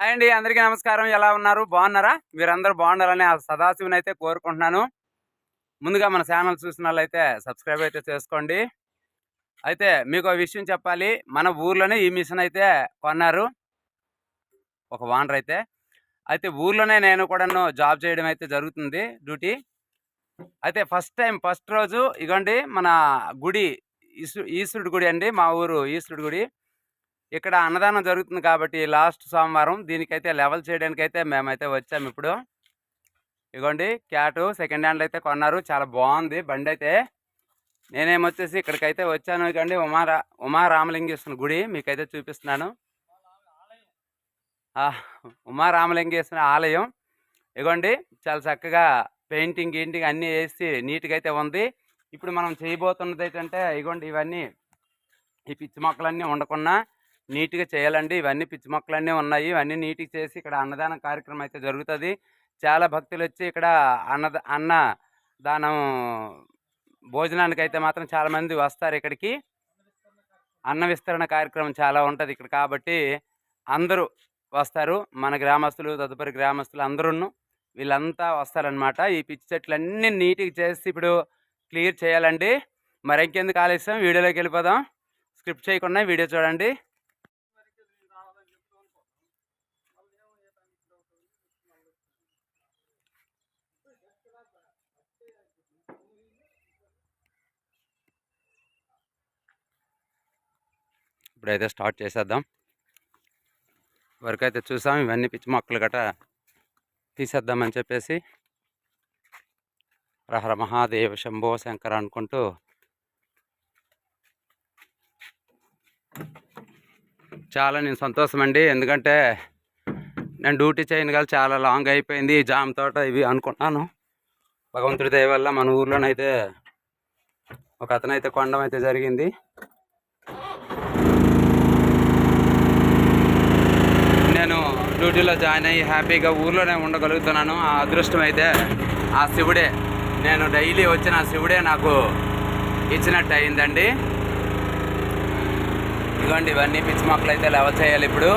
Hi అండి అందరికీ నమస్కారం. ఎలా ఉన్నారు? బాగున్నారా? మీరందరూ బాగుండాలని ఆ సదాశివుని అయితే కోరుకుంటున్నాను. ముందుగా మన ఛానల్ చూసిన వాళ్ళైతే సబ్స్క్రైబ్ అయితే చేసుకోండి. అయితే మీకు ఒక విషయం చెప్పాలి. మన ఊర్లోనే ఈ మిషన్ అయితే కొన్నారు. ఒక వానర్ అయితే. అయితే ఊర్లోనే నేను కూడా జాబ్ చేయడం అయితే జరుగుతుంది డ్యూటీ. అయితే ఫస్ట్ టైం ఫస్ట్ రోజు ఇగోండి మన గుడి ఈశ్వ ఈశ్వరుడి గుడి అండి మా ఊరు ఈశ్వరుడి గుడి. ఇక్కడ అన్నదానం జరుగుతుంది కాబట్టి లాస్ట్ సోమవారం దీనికైతే లెవెల్ చేయడానికి అయితే మేమైతే వచ్చాము ఇప్పుడు. ఇగోండి క్యాట్ సెకండ్ హ్యాండ్ అయితే కొన్నారు. చాలా బాగుంది బండి అయితే. నేనేమొచ్చేసి ఇక్కడికైతే వచ్చాను. ఇకండి ఉమా రా ఉమా రామలింగేశ్వర గుడి మీకైతే చూపిస్తున్నాను. ఆ, ఉమా రామలింగేశ్వర ఆలయం. ఇగోండి చాలా చక్కగా పెయింటింగ్ గీంటింగ్ అన్నీ వేసి నీట్గా అయితే ఉంది. ఇప్పుడు మనం చేయబోతున్నది ఏంటంటే ఇగోండి ఇవన్నీ ఈ పిచ్చి మొక్కలన్నీ ఉండకుండా నీట్గా చేయాలండి. ఇవన్నీ పిచ్చి మొక్కలన్నీ ఉన్నాయి. ఇవన్నీ నీట్గా చేసి ఇక్కడ అన్నదానం కార్యక్రమం అయితే జరుగుతుంది. చాలా భక్తులు వచ్చి ఇక్కడ అన్న అన్న దానం భోజనానికి అయితే మాత్రం చాలామంది వస్తారు ఇక్కడికి. అన్న విస్తరణ కార్యక్రమం చాలా ఉంటుంది ఇక్కడ కాబట్టి అందరూ వస్తారు. మన గ్రామస్తులు తదుపరి గ్రామస్తులు అందరూ వీళ్ళంతా వస్తారనమాట ఈ పిచ్చి చెట్లన్నీ నీట్గా చేసి ఇప్పుడు క్లియర్ చేయాలండి. మరి ఇంకెందుకు ఆలస్యం? వీడియోలోకి వెళ్ళిపోదాం. స్క్రిప్ట్ చేయకుండా వీడియో చూడండి. ఇప్పుడైతే స్టార్ట్ చేసేద్దాం. వరకు అయితే చూసాం ఇవన్నీ పిచ్చి మొక్కలు గట్రా తీసేద్దామని చెప్పేసి రహర మహాదేవ శంభో శంకర అనుకుంటూ చాలా నేను సంతోషం అండి ఎందుకంటే నేను డ్యూటీ చేయను కదా చాలా లాంగ్ అయిపోయింది జామ్ జామ తోట ఇవి అనుకున్నాను భగవంతుడి దయ వల్ల మన ఊర్లోనైతే ఒక అతనైతే కొండం అయితే జరిగింది నేను డ్యూటీలో జాయిన్ అయ్యి హ్యాపీగా ఊర్లోనే ఉండగలుగుతున్నాను. ఆ అదృష్టం అయితే ఆ శివుడే. నేను డైలీ వచ్చిన ఆ శివుడే నాకు ఇచ్చినట్టు అయిందండి ఇదిగోండి ఇవన్నీ పిచ్చి మొక్కలు అయితే లెవెల్ చేయాలి ఇప్పుడు.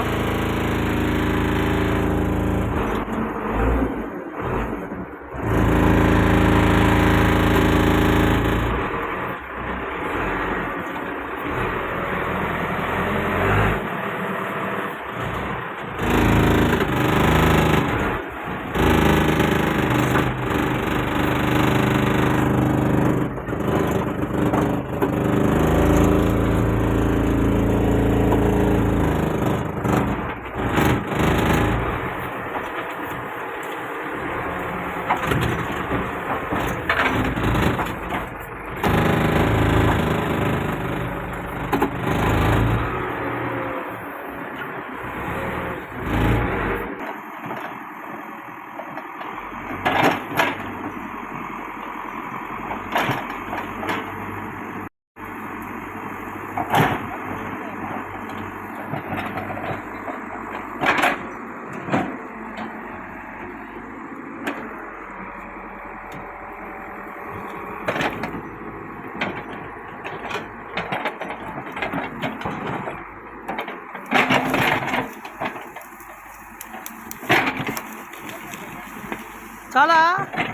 చాలా తీసుకెళ్ళి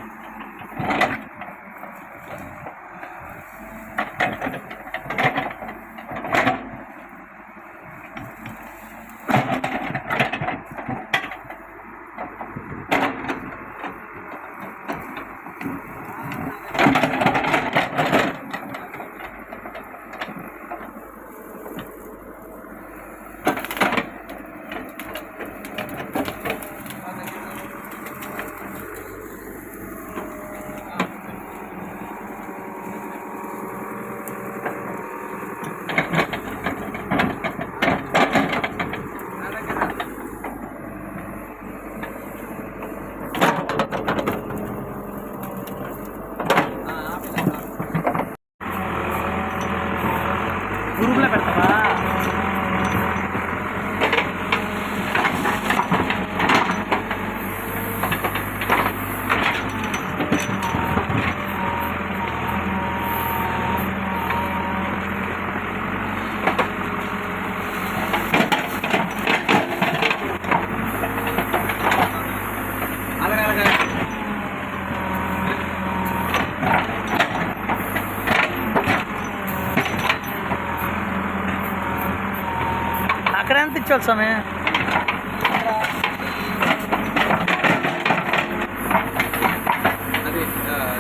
అక్కడ ఎంత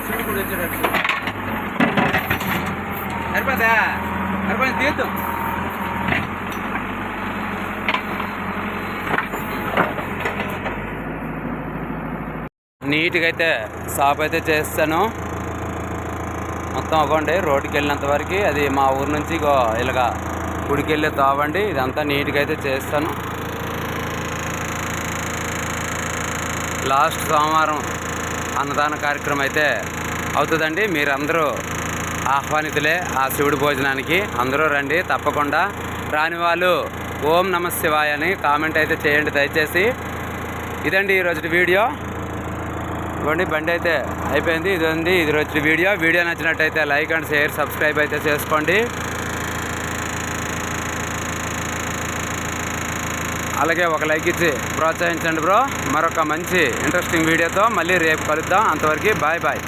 శివుడు కూడా వచ్చేటట్టు సరిపోయింది తీద్దాం నీట్గా అయితే సాప్ అయితే చేస్తాను. మొత్తం అవ్వండి రోడ్డుకి వెళ్ళినంత వరకు అది మా ఊరు నుంచి ఇగో ఇలాగా గుడికి తావండి ఇదంతా నీట్గా అయితే చేస్తాను. లాస్ట్ సోమవారం అన్నదాన కార్యక్రమం అయితే అవుతుందండి. మీరందరూ ఆహ్వానితులే ఆ శివుడి భోజనానికి. అందరూ రండి తప్పకుండా. రాని వాళ్ళు ఓం నమ శివాయ అని కామెంట్ అయితే చేయండి దయచేసి. ఇదండి ఈరోజు వీడియో. ఇవ్వండి బండి అయితే అయిపోయింది. ఇది ఇది రోజు వీడియో. వీడియో నచ్చినట్టయితే లైక్ అండ్ షేర్ సబ్స్క్రైబ్ అయితే చేసుకోండి. అలాగే ఒక లైక్ ఇచ్చి ప్రోత్సహించండి బ్రో. మరొక మంచి ఇంట్రెస్టింగ్ వీడియోతో మళ్ళీ రేపు కలుద్దాం. అంతవరకు బాయ్ బాయ్